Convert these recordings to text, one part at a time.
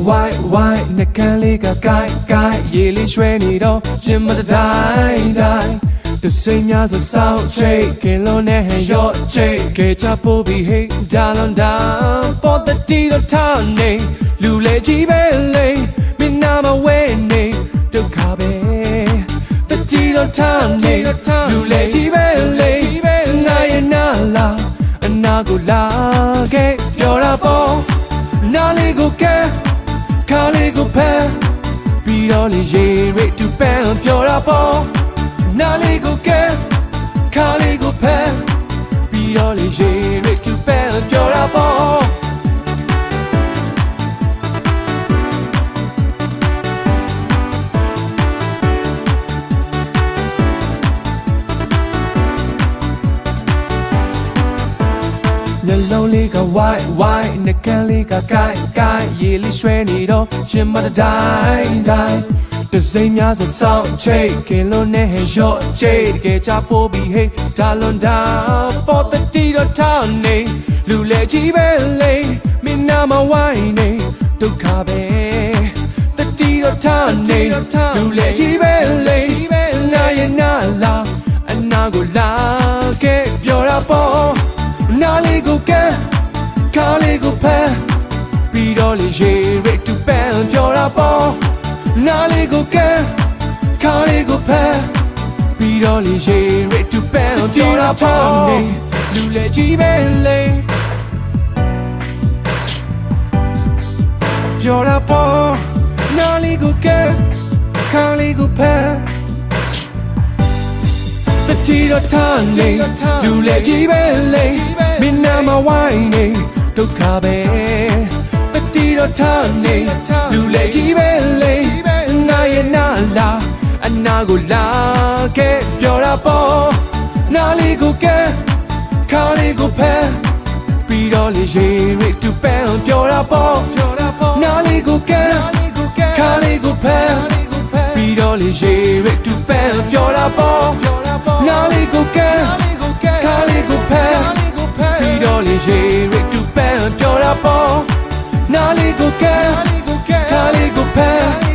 လေးက white white နှကန်းလေးက guy guy ရေလေးရွှဲနေတော့ရင်မတတိုင်းတိုင်းတစိမ့်များဆိုစောင်းချိတ်ကင်လုံးနဲ့ဟန်ရော့ချိတ်ကဲချဖို့ပြီး hey down down for the deal of town နေလူလေကြီးပဲလေမင်းနာမဝဲနေဒုက္ခပဲ the deal of town နေလူလေကြီးပဲလေငါရဲ့နာလာအနာကိုလာခဲ့ပြောတာပေါ့နားလေးကိုကဲ ခါလေးကိုဖမ်းပြီးတော့လေရေရိတ်တူပန်းပြောတာပေါ့နားလေးကိုကဲခါလေးကိုဖမ်းပြီး white နှကန်းလေးက guy guy ရေလေးရွှဲနေတော့ရှင်မတတိုင်းတိုင်းတစိမ့်များဆိုစောင်းချိတ်ကင်လို့နဲ့ဟဲရော့ချိတ်တကယ်ချပိုးပြီး hey ဒါလွန်ဒါပေါ်တတီတော့ထောင်းနေလူလေကြီးပဲလေမင်းနာမဝိုင်းနေဒုက္ခပဲတတီတော့ထောင်းနေလူလေကြီးပဲလေငါရဲ့နာလာအနာကိုလာခဲ့ပြောတာပေါ့နားလေးကိုကဲ ခါလေးကိုဖမ်းပြီးတော့လေရေရိတ်တူပန်းပြောတာပေါ့နားလေးကိုကဲခါလေးကိုဖမ်းပြီးတော့လေရေရိတ်တူပန်းပြောတာပေါ့လူလေကြီးပဲလေပြောတာပေါ့နားလေးကိုကဲခါလေးကိုဖမ်းတတိတော့ထားနေလူလေကြီးပဲလေမင်းနာမဝိုင်းနေ ဒုက္ခပဲတတိတော့ထားနေလူလေကြီးပဲလေငါရဲ့နာလာအနာကိုလာခဲ့ပြောတာပေါ့နာလေးကိုကဲခါလေးကိုဖမ်းပြီးတော့လေရေရိတ်တူပန်းပြောတာပေါ့နာလေးကိုကဲခါလေးကိုဖမ်းပြီးတော့လေရေရိတ်တူပန်းပြောတာပေါ့နားလေးကိုကဲခါလေးကိုဖမ်းပြီးတော့လေရေရိတ်တူ ပန်းပြောတာပေါ့နားလေးကိုကဲခါလေးကိုဖမ်း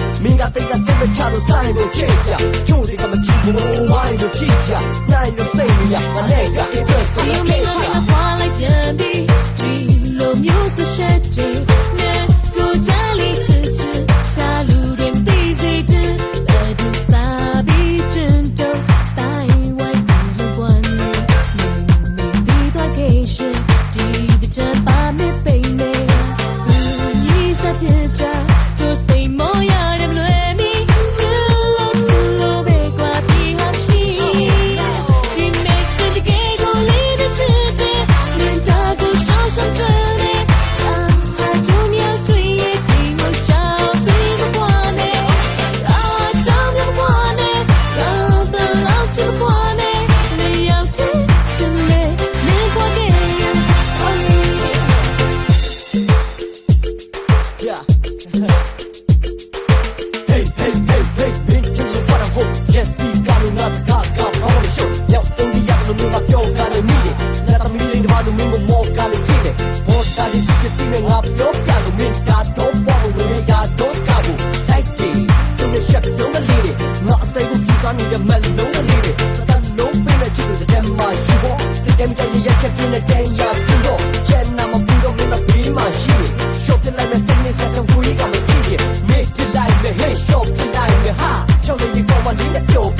တဲ့ကြွာမင်းကတိတ်ကစိတ်မချလို့စားနေလို့ချစ်ကြချိုးတွေကမကြည့်ဘူးဝိုင်းလို့ချစ်ကြနိုင်လို့သိနေရမနဲ့က interest ကို You ကိ make စ္စ me fall like candy. Dream of music shady. money that you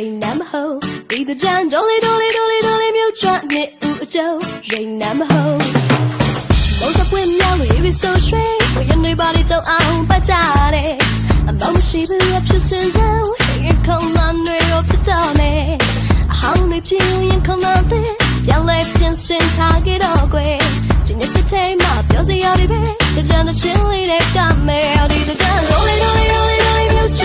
ရိန်နံပါဟုတ်ဒီတကြံဒိုလီဒိုလီဒိုလီဒိုလီမြူချနှစ်ဦးအကျုံရိန်နံပါဟုတ်မောစပွင့်မြောင်းလို့ရီဆိုရွှေဝရနေပါလေတော့အောင်ပတ်ကြတယ်အမောင်မရှိဘူးအဖြစ်စင်စောရင်ခုံမနေရောဖြစ်တော့မယ်အဟောင်းတွေပြင်းရင်ခုံတော့တဲ့ပြန်လဲပြင်စင်ထားကြတော့ကွယ်ဒီနေ့တစ်ချိန်မှပြောစရာတွေပဲကြမ်းတဲ့ချင်းလေးတွေကမယ်ဒီတကြမ်းရိုးလေးရိုးလေးရိုးလေးရိုးလေးမြူချ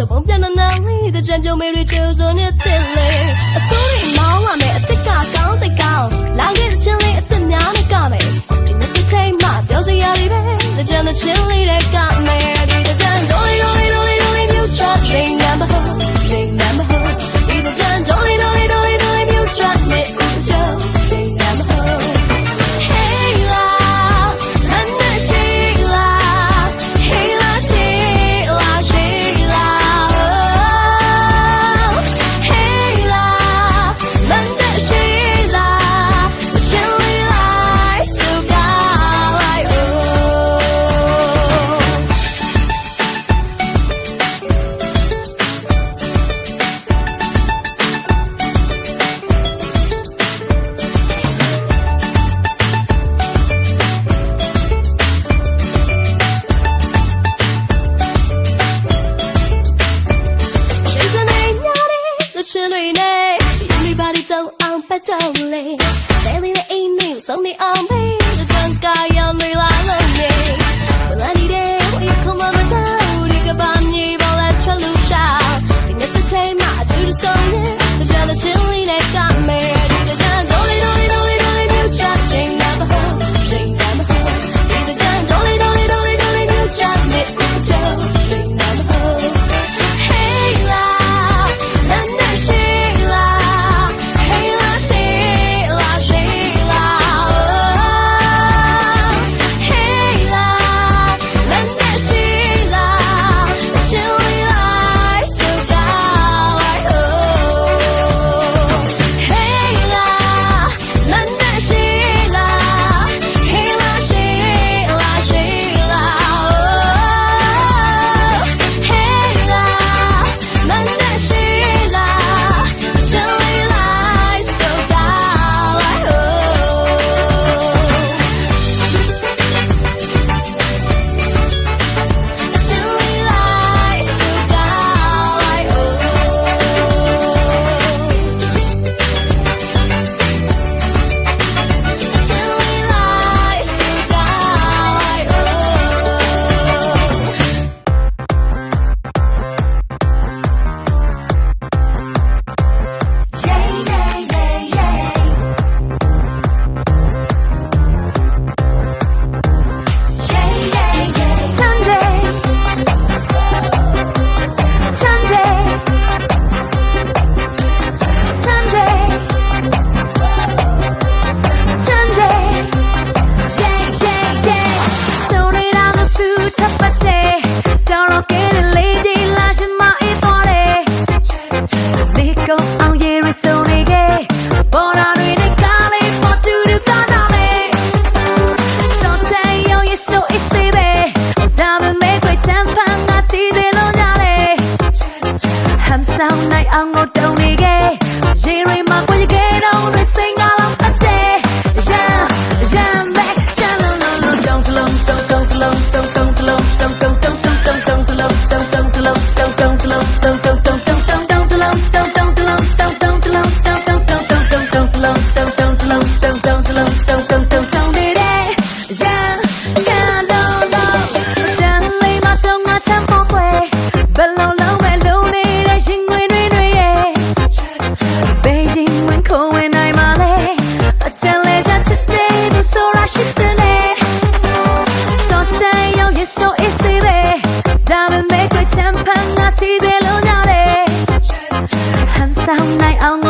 ထေကတော့ဘုံပြန်နေလေးတဲ့ကြံပြုံးမေရီချူဆိုနေတဲ့လေအစိုးရမောင်းလာမယ်အစ်စ်ကကောင်းတဲ့ကောင်းလာခဲ့တဲ့ချင်းလေးအစ်စ်များနဲ့ကမယ်ဒီနေ့တစ်ချိန်မှပြောစရာလေးပဲတဲ့ကြံတဲ့ချင်းလေးတွေကမယ်ဒီတဲ့ကြံ Jolly Jolly Jolly Jolly Mutual Train Number Train Number ရှင်တွေနဲ့ Everybody don't on but don't lay Daily the ain't new so they on me The drunk guy on me la la me Well I need it when you come on the town You can buy me but let you lose out You need to take my dude so yeah But you're the chilly sao hôm nay ông